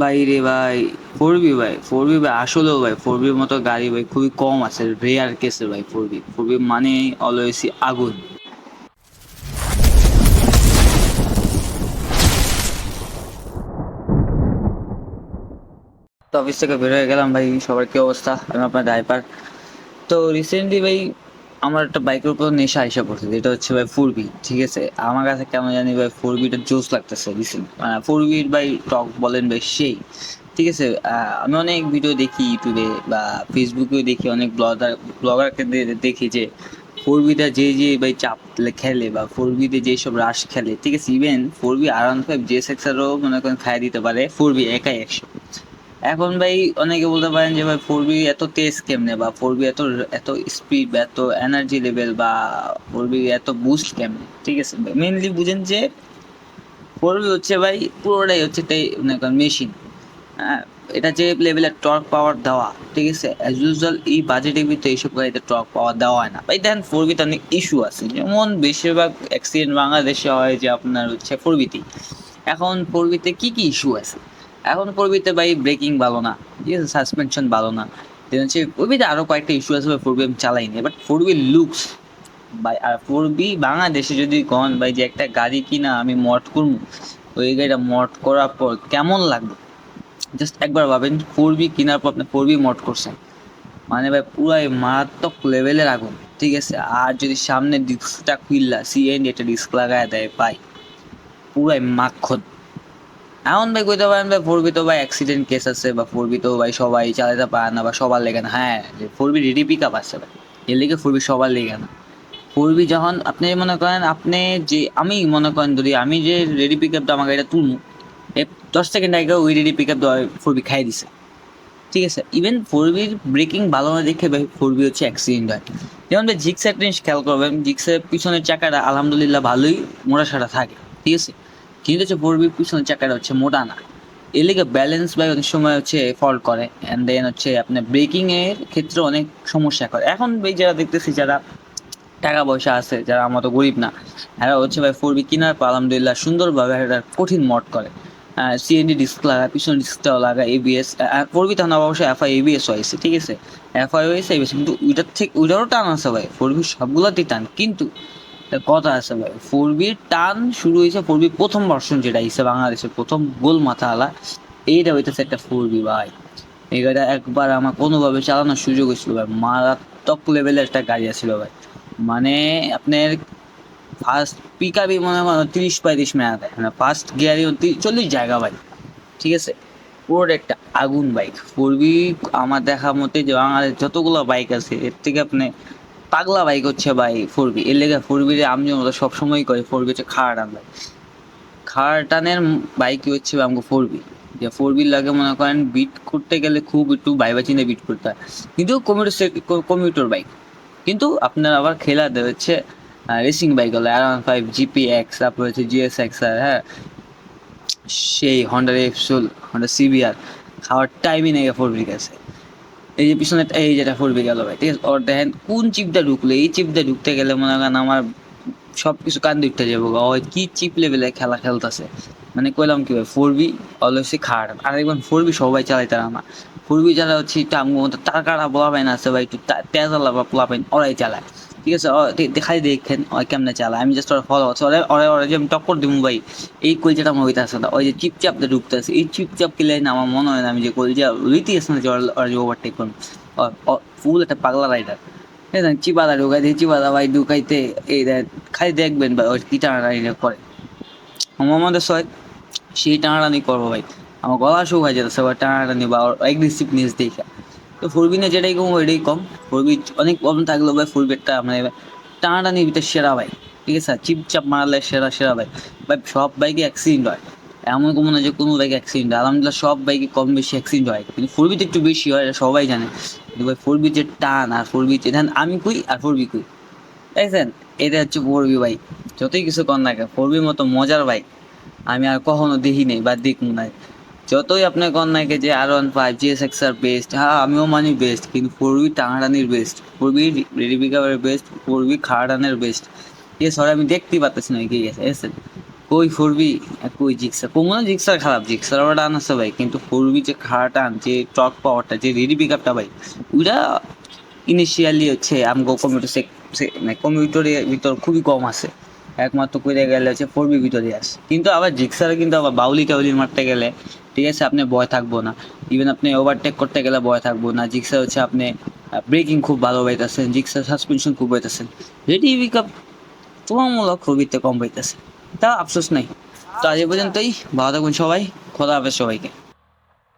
ভাই রে ভাই, ফোর বি ভাই, ফোর বি ভাই, আসলেও ভাই, ফোর বির মতো গাড়ি ভাই খুবই কম আছে রেয়ার কেসের ভাই ফোর বি। ফোর বি মানে অলওয়েসি আগুন। তো অফিস থেকে বের হয়ে গেলাম ভাই, সবার কি অবস্থা? আমি আপনার ড্রাইভার তো রিসেন্টলি ভাই আমার একটা বাইকের উপর নেশা এসে পড়ছে, যেটা হচ্ছে ভাই ফোর বি ঠিক আছে? আমার কাছে কেমন জানি ভাই ফোর বিটা জোস লাগতেছে রিসেন্ট ফোর বির ভাই টক বলেন ভাই সেই, ঠিক আছে? আমি অনেক ভিডিও দেখি ইউটিউবে বা ফেসবুকেও দেখি, অনেক ব্লগার ব্লগারকে দেখি যে ফোর বিটা যে যে ভাই চাপ খেলে বা ফোর বিতে যেসব রাশ খেলে, ঠিক আছে? Even four B R one five J সেক্সারও মনে করেন খাই দিতে পারে ফোর বি একাই একশো। এখন ভাই অনেকে বলতে পারেন যে ভাই ফোর বি এত তেজ কেমনে বা ফোর বি এত এত স্পিড বা এত এনার্জি লেভেল বা ফোর বি এত বুস্ট কেমনে? ঠিক আছে মেনলি বুঝেন যে ফোর বি হচ্ছে ভাই পুরোটাই হচ্ছে তাই মনে করেন মেশিন হ্যাঁ এটা যে লেভেলের টর্ক পাওয়ার দেওয়া, ঠিক আছে? অ্যাজ ইউজুয়াল এই বাজেটের ভিতরে এইসব গাড়িতে টর্ক পাওয়ার দেওয়া হয় না। ভাই দেখেন ফোর বিতে অনেক ইস্যু আছে। যেমন বেশিরভাগ অ্যাক্সিডেন্ট বাংলাদেশে হয় যে আপনার হচ্ছে ফোর বিতেই এখন ফোর বিতে কী কী ইস্যু আছে? এখন পরবিতে ভাই ব্রেকিং ভালো না, ঠিক আছে সাসপেনশন ভালো না। দেন হচ্ছে পরবিতে আরও কয়েকটা ইস্যু আছে ফোর বি আমি চালাইনি বাট ফোর বি লুকস ভাই, আর ফোর বি বাংলাদেশে যদি কন ভাই যে একটা গাড়ি কিনা আমি মট করব, ওই গাড়িটা মট করার পর কেমন লাগবে? জাস্ট একবার ভাবেন ফোর বি কেনার পর আপনি ফোর বি মট করছেন। মানে ভাই পুরাই মারাত্মক লেভেলের আগুন, ঠিক আছে? আর যদি সামনে ডিস্কটা খুললা সিএন একটা ডিস্ক লাগায় দেয় পাই পুরাই মাখন এখন ভাই কইতে পারেন ভাই ফোর তো ভাই অ্যাক্সিডেন্ট কেস আছে বা ফোর তো ভাই সবাই চালাতে পারে না বা সবার লেগে না। হ্যাঁ যে four B ready pick up আছে ভাই, এর লেগে ফোর সবার লেগে না। ফোর যখন আপনি মনে করেন, আপনি যে আমি মনে করেন যদি আমি যে রেডি পিক আপটা আমাকে এটা এ দশ সেকেন্ড আগে ওই ready pick up four B খাই দিছে। ঠিক আছে ইভেন ফোর বির ব্রেকিং ভালো না দেখে ভাই ফোর বি হচ্ছে অ্যাক্সিডেন্ট হয়। যেমন ভাই জিক্সের জিনিস খেয়াল করবেন, জিক্সের পিছনের চাকাটা আলহামদুলিল্লাহ ভালোই সাটা থাকে। ঠিক আছে কিন্তু হচ্ছে ফোর বির পিছনের চাকাটা হচ্ছে মোটা না এর লেগে ব্যালেন্স বাই অনেক সময় হচ্ছে ফল্ট করে। অ্যান্ড দেন হচ্ছে আপনার ব্রেকিং এর ক্ষেত্রে অনেক সমস্যা করে। এখন ভাই যারা দেখতেছি, যারা টাকা পয়সা আছে, যারা আমার তো গরিব না, এরা হচ্ছে ভাই ফোর বি কেনার পর আলহামদুলিল্লাহ সুন্দরভাবে একটা কঠিন মট করে। সিএনডি ডিস্ক লাগা পিছনে ডিস্কটাও লাগা এবিএস ফোর বি তখন অবশ্যই এফআই এবিএস হয়েছে, ঠিক আছে? এফআই হয়েছে এবিএস কিন্তু ওইটার থেকে, ওইটারও টান আছে ভাই ফোর বি সবগুলোতেই টান। কিন্তু কথা আছে ভাই। টান শুরু হয়েছে ফোর বি প্রথম ভার্সন যেটা হিসেবে বাংলাদেশের প্রথম গোল মাথাওয়ালা। এইটা হইতেছে একটা ফোর বি ভাই। এই গাড়িটা একবার আমার কোনোভাবে চালানোর সুযোগ হয়েছিল ভাই। মারাত্মক লেভেলের একটা গাড়ি ছিল ভাই। মানে আপনার ফার্স্ট পিক আপই মনে হয় তিরিশ পঁয়ত্রিশ দেয় মানে ফার্স্ট গিয়ারই চল্লিশ জায়গা ভাই। ঠিক আছে? পুরো একটা আগুন বাইক ফোর বি আমার দেখা মতে যে বাংলাদেশ যতগুলো বাইক আছে, এর থেকে আপনি পাগলা বাইক হচ্ছে ভাই ফোর বি এর লেগে ফোর বি আমি মতো সবসময় করি ফোর বি হচ্ছে খাড়া টান ভাই। খাড়া টানের বাইকই হচ্ছে আমাকে ফোর বি যে ফোর বির লাগে মনে করেন বিট করতে গেলে খুব একটু বাইবা চিনে বিট করতে হয়। কিন্তু কমিউটার কমিউটার বাইক কিন্তু আপনার আবার খেলা হচ্ছে রেসিং বাইক হলো আর ফাইভ জিপি এক্স তারপর হচ্ছে জিএস এক্স আর হ্যাঁ? সেই হন্ডার এফসুল হন্ডা সিবিআর খাওয়ার টাইমই নেই ফোর বি কাছে। এই যে পিছনে এই যেটা ফোর বি গেল ভাই, ঠিক আছে? ওর দেখেন কোন চিপটা ঢুকলে, এই চিপটা ঢুকতে গেলে মনে করেন আমার সব কিছু কান্দে উঠতে যাব ওই কি চিপ লেভেলে খেলা খেলতেছে? মানে কইলাম কি ভাই ফোর বি অলওয়েসই খাট। আর একবার ফোর বি সবাই চালাই তারা আমার। ফোর বি যারা হচ্ছে বলা পাই আছে ভাই, একটু তেজালা বা পোলা পাইন ওরাই চালায়। ঠিক আছে দেখাই দেখেন ওই কেমনে চালা আমি জাস্ট ওরা ফলো করছি, ওরা ওরা ওরা, যে আমি টক্কর দিব ভাই এই কলজাটা হইতে আসে না। ওই যে চিপচাপটা ঢুকতে আছে এই চিপচাপ খেলে না আমার মনে হয় না আমি যে কলজা লইতে আসে না যে ওরা ওরা যে ওভারটেক করুন ফুল একটা পাগলা রাইডার দেখেন চিপাদা ঢুকাই দিয়ে চিপাদা ভাই ঢুকাইতে, এই খালি দেখবেন ভাই ওই কি টানাটানি করে। আমার মধ্যে সয় সেই টানাটানি করব ভাই। আমার গলা শুকাই যেতেছে বা টানাটানি বা অ্যাগ্রেসিভনেস দেখে। তো ফোরবিনে যেটাই কম, ওইটাই কম। ফোরবি অনেক কম থাকলেও ভাই ফোরবিটা মানে টানাটানি ভিতরে সেরা ভাই, ঠিক আছে? চিপচাপ মারালে সেরা সেরা ভাই। ভাই সব বাইকে অ্যাক্সিডেন্ট হয়। এমন কোনো না যে কোনো বাইকে অ্যাক্সিডেন্ট হয়। আলহামদুলিল্লাহ সব বাইকে কম বেশি অ্যাক্সিডেন্ট হয়। কিন্তু ফোর একটু বেশি হয়, এটা সবাই জানে। কিন্তু ভাই ফোর বিচের টান আর ফোর বিচে ধ্যান, আমি কুই আর ফোর বি কুই? দেখছেন? এটা হচ্ছে ফোর বি বাইক যতই কিছু কর না ফোর বির মতো মজার বাইক আমি আর কখনো দেখি নেই বা দেখুন নাই। যতই আপনার কন নাকি যে R one five G S X R best হ্যাঁ আমিও মানি বেস্ট কিন্তু four B best four B ready পিকআপের best four B খাড়াটানের বেস্ট এ সরি আমি দেখতেই পারতেছি না কি গেছে এসেছেন কই ফোরবি কই জিক্সার? কোনো জিক্সার খারাপ, জিক্সার আবার টান আছে ভাই, কিন্তু ফোরবি যে খাড়া টান যে টক পাওয়ারটা যে রেডি পিক আপটা ভাই, ওইটা ইনিশিয়ালি হচ্ছে, আমগো কম্পিউটার মানে কম্পিউটারের ভিতর খুবই কম আছে। একমাত্র কইরে গেলে হচ্ছে ফোরবি ভিতরে আসে। কিন্তু আবার জিক্সারে কিন্তু আবার বাউলি টাউলি মারতে গেলে, ঠিক আছে, আপনি ভয় থাকব না। ইভেন আপনি ওভারটেক করতে গেলে ভয় থাকব না। জিক্সার হচ্ছে আপনি ব্রেকিং খুব ভালো পাইতেছেন জিক্সার সাসপেনশন খুব পাইতেছেন। রেডি পিক আপ তুলনামূলক ফোরবিতে কম পাইতেছে। তা আফসোস নাই। তো আজ পর্যন্তই। ভালো থাকবেন সবাই। খোদা হাফেজ সবাইকে।